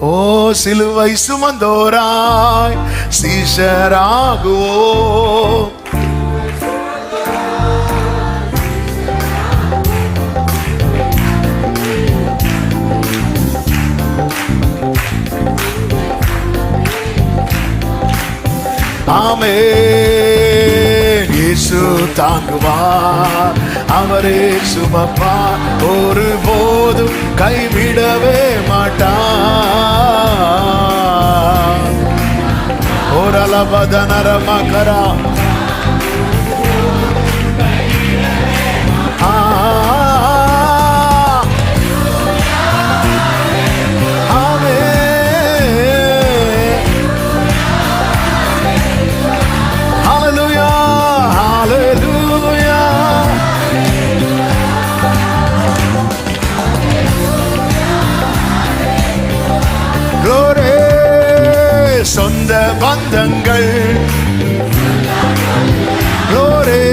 ஓ சிலுவை சுமந்தோராய் சீஷராகுவோ ஆமென். இயேசு தாங்குவார். அவரே சுமப்பார். ஒரு போதும் கைவிடவே மாட்டார் ஓரளவதனர மகரா ஆமென் சொந்த பந்தங்கள். Glory.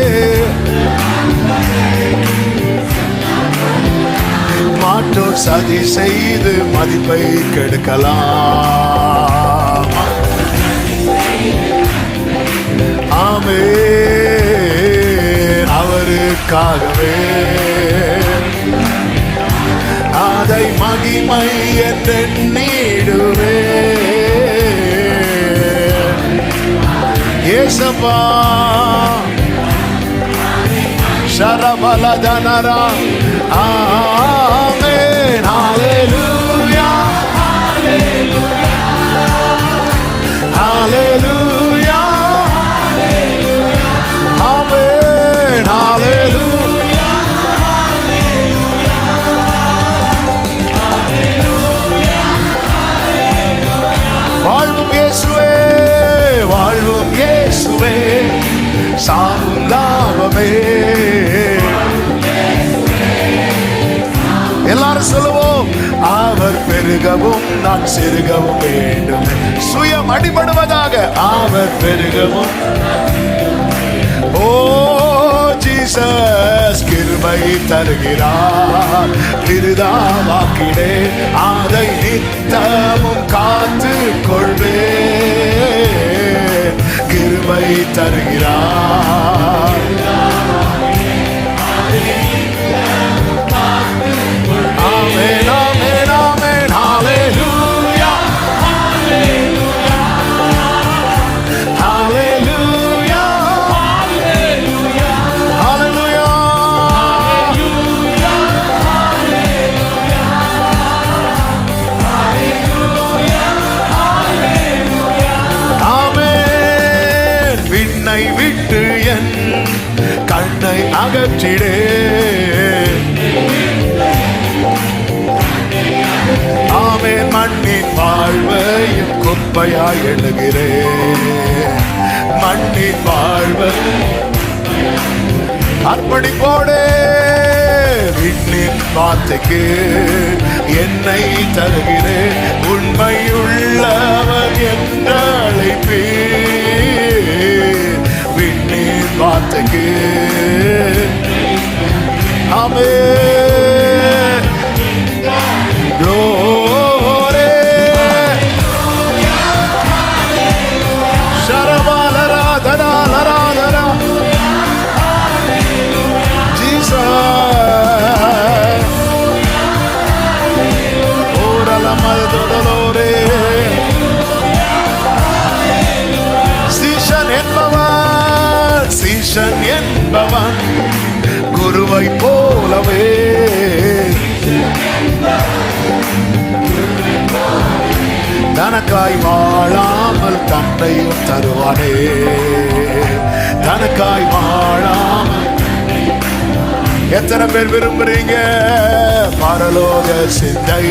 சதி செய்து மதிப்பை கெடுக்கலாம். ஆமே அவருக்காகவே. அதை மகிமை என்றெண்ணிடுவே Sapa Sharabaladana Ah. ah, ah. சாவும் லாபமே எல்லாரும் சொல்லுவோம் அவர் பெருகவும் நான் சிறுகவும் வேண்டும். சுயம் அடிபடுவதாக அவர் பெருகவும். ஓ ஜீசஸ் கிருபை தருகிறார். திருதாவாக்கிடே அதை நித்தமும் காத்து கொள்வே கிருபை தருகிறார். விண்ணை விட்டு என் கண்ணை அகற்றிடே. ஆமே மண்ணின் வாழ்வையும் குப்பையாய் எழுகிறேன் மண்ணின் வாழ்வை அர்ப்பணிப்போடே விண்ணின் வார்த்தைக்கு என்னை தருகிறேன் உண்மையுள்ளவர் என்ற அழைப்பேன் good. Amen. தனக்காய் வாழாமல் தன்னையும் தருவானே. தனக்காய் வாழாமல் எத்தனை பேர் விரும்புறீங்க? பரலோக சிந்தை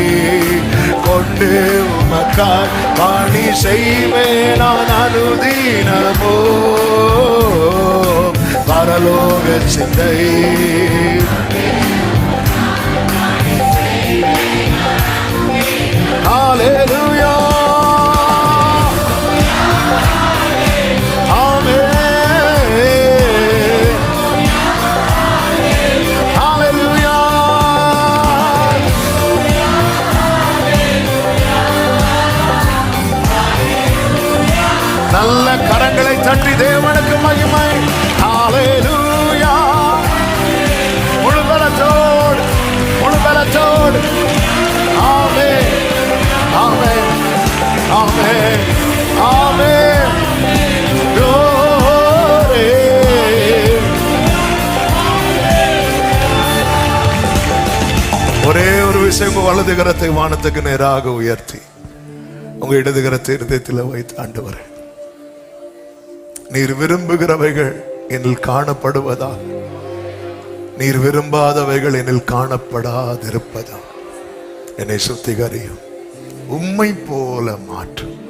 கொண்டு உமக்காய் பணி செய்வேன். நான் அனுதீனமோ பரலோக சிந்தை நல்ல கரங்களை தட்டி தேவனுக்கு மகிமை. ஹalleluya. முழு பலத்தோடு முழு பலத்தோடு ஆமென். ஆமென். ஆமென். ஆமென். Glory. ஒரே ஒரு விஷயம் வலது கரத்தை வானத்துக்கு நேராக உயர்த்தி. உங்க இடது கரத்தை இருதயத்தில் வைத்து ஆண்டவரே. நீர் விரும்புகிறவைகள் என்னில் காணப்படுவதா நீர் விரும்பாதவைகள் என்னில் காணப்படாதிருப்பதா என்னை சுத்திகரியும். உம்மை போல மாற்றும்.